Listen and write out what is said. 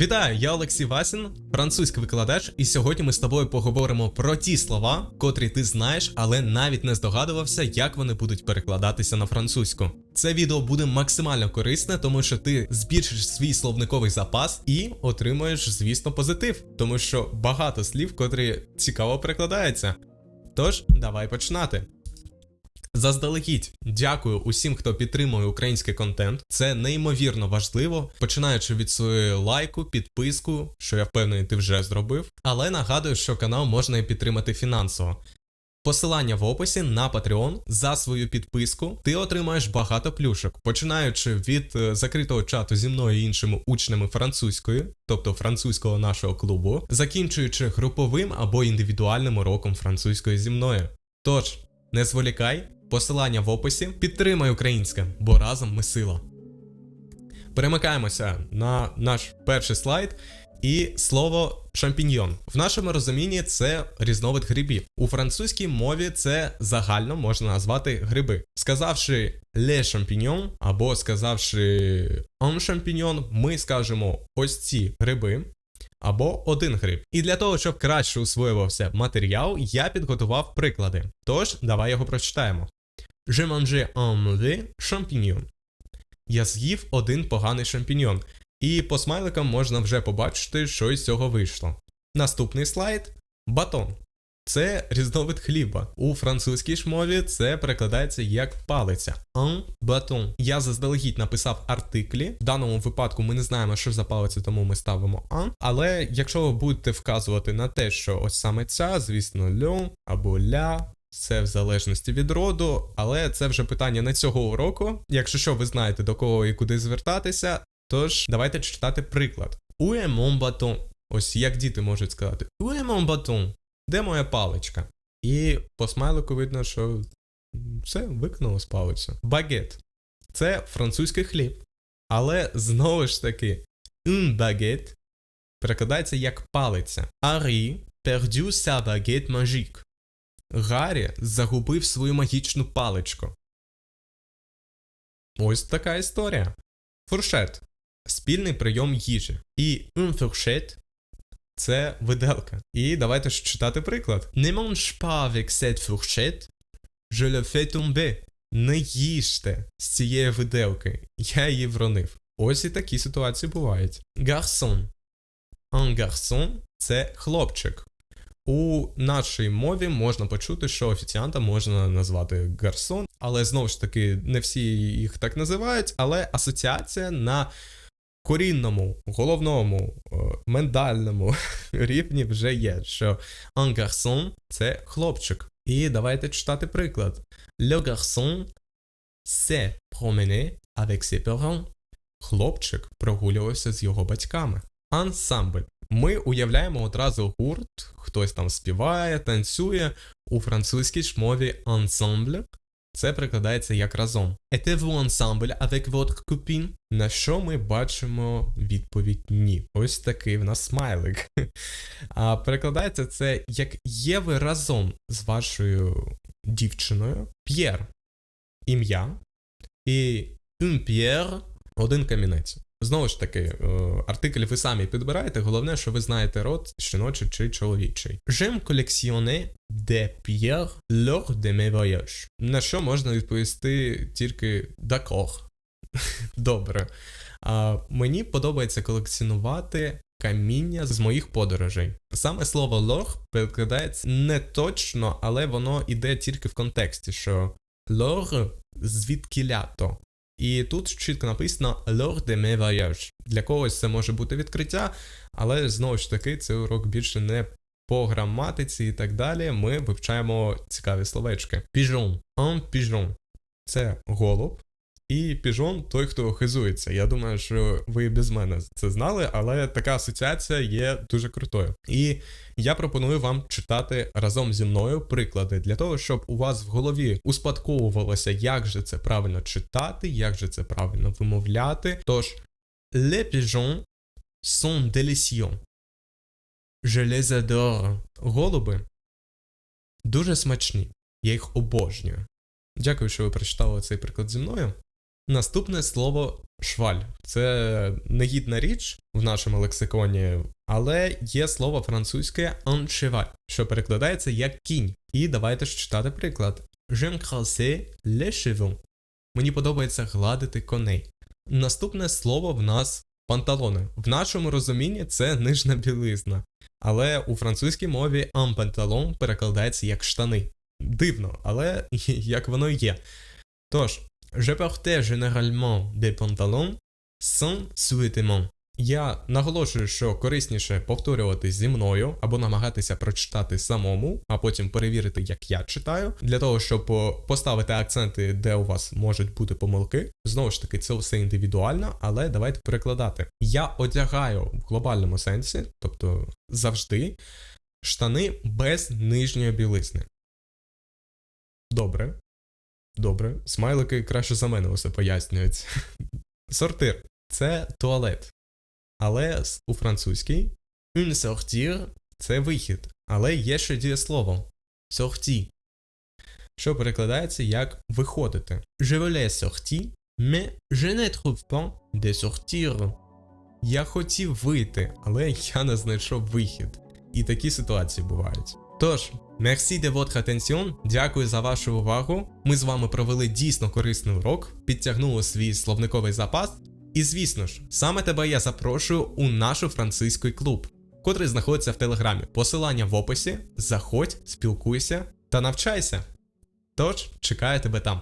Вітаю, я Олексій Васін, французький викладач, і сьогодні ми з тобою поговоримо про ті слова, котрі ти знаєш, але навіть не здогадувався, як вони будуть перекладатися на французьку. Це відео буде максимально корисне, тому що ти збільшиш свій словниковий запас і отримуєш, звісно, позитив, тому що багато слів, котрі цікаво перекладаються. Тож, давай починати. Заздалегідь дякую усім, хто підтримує український контент. Це неймовірно важливо, починаючи від своєї лайку, підписку, що я впевнений, ти вже зробив. Але нагадую, що канал можна і підтримати фінансово. Посилання в описі на Patreon за свою підписку ти отримаєш багато плюшок, починаючи від е, закритого чату зі мною і іншими учнями французької, тобто французького нашого клубу, закінчуючи груповим або індивідуальним уроком французької зі мною. Тож, не зволікай, посилання в описі, підтримай українське, бо разом ми сила. Перемикаємося на наш перший слайд. І слово шампіньйон. В нашому розумінні це різновид грибів. У французькій мові це загально можна назвати гриби. Сказавши le champignon або сказавши un champignon, ми скажемо ось ці гриби. Або один гриб. І для того, щоб краще усвоювався матеріал, я підготував приклади. Тож, давай його прочитаємо. Je mange un mauvais champignon. Я з'їв один поганий шампіньйон. І по смайликам можна вже побачити, що із цього вийшло. Наступний слайд батон. Це різновид хліба. У французькій ж мові це перекладається як палиця. Un bâton. Я заздалегідь написав артиклі. В даному випадку ми не знаємо, що за палиця, тому ми ставимо un. Але якщо ви будете вказувати на те, що ось саме ця, звісно, льон або ля. Це в залежності від роду, але це вже питання не цього уроку. Якщо що, ви знаєте до кого і куди звертатися, Тож, давайте читати приклад. Où est? Ось як діти можуть сказати: Où est mon bâton? Де моя паличка? І по смайлику видно, що все виконало з палицю. Багет. Це французький хліб. Але знову ж таки, un baguette перекладається як палиця. Harry perdu sa baguette magique. Гаррі загубив свою магічну паличку. Ось така історія. Фуршет спільний прийом їжі. І un – це виделка. І давайте ж читати приклад. Ne mange pas avec cette fourchette, je le fais tomber. Не їжте з цієї виделки. Я її вронив. Ось і такі ситуації бувають. Garçon. Un garçon – це хлопчик. У нашій мові можна почути, що офіціанта можна назвати гарсон, але знову ж таки не всі їх так називають, але асоціація на корінному, головному, е, ментальному рівні вже є, що un garçon – це хлопчик. І давайте читати приклад. Le garçon s'est promené avec ses parents. Хлопчик прогулювався з його батьками. Ансамбль. Ми уявляємо одразу гурт, хтось там співає, танцює. У французькій ж мові ensemble це прикладається як разом. Êtes-vous ensemble avec votre copine? На що ми бачимо відповідь ні. Ось такий в нас смайлик. А перекладається це як є ви разом з вашою дівчиною. П'єр ім'я. І un Pierre – один камінець. Знову ж таки, е, артикль ви самі підбираєте, головне, що ви знаєте род жіночий чи чоловічий. J'aime collectionner des pierres lors de mes voyages. На що можна відповісти тільки d'accord. Добре. А, Мені подобається колекціонувати каміння з моїх подорожей. Саме слово лор перекладається не точно, але воно йде тільки в контексті, що лор звідки лято. І тут чітко написано Lors de mes voyages. Для когось це може бути відкриття, але знову ж таки, цей урок більше не по граматиці і так далі. Ми вивчаємо цікаві словечки. Pigeon. Un pigeon. Це голуб. І піжон той, хто хизується. Я думаю, що ви без мене це знали, але така асоціація є дуже крутою. І я пропоную вам читати разом зі мною приклади для того, щоб у вас в голові успадковувалося, як же це правильно читати, як же це правильно вимовляти. Тож, les pigeons sont délicieux. Je les adore. Голуби дуже смачні. Я їх обожнюю. Дякую, що ви прочитали цей приклад зі мною. Наступне слово шваль. Це негідна річ в нашому лексиконі, але є слово французьке cheval, що перекладається як кінь. І давайте ж читати приклад. J'aime crasser les chevaux. Мені подобається гладити коней. Наступне слово в нас панталони. В нашому розумінні це нижня білизна. Але у французькій мові pantalon перекладається як штани. Дивно, але як воно є. Тож, je portais généralement des pantalons sans sous-vêtements. Я наголошую, що корисніше повторювати зі мною або намагатися прочитати самому, а потім перевірити, як я читаю, для того, щоб поставити акценти, де у вас можуть бути помилки. Знову ж таки, це все індивідуально, але давайте перекладати. Я одягаю в глобальному сенсі, тобто завжди, штани без нижньої білизни. Добре. Добре. Смайлики краще за мене усе пояснюють. Сортир це туалет. Але у французькій une sortir це вихід. Але є ще дієслово sorti, що перекладається як виходити. Je voulais sortir, mais je ne trouve pas de sortir. Я хотів вийти, але я не знайшов вихід. І такі ситуації бувають. Тож, merci de votre attention, дякую за вашу увагу. Ми з вами провели дійсно корисний урок, підтягнули свій словниковий запас. І звісно ж, саме тебе я запрошую у нашу французький клуб, котрий знаходиться в телеграмі. Посилання в описі. Заходь, спілкуйся та навчайся. Тож, чекаю тебе там.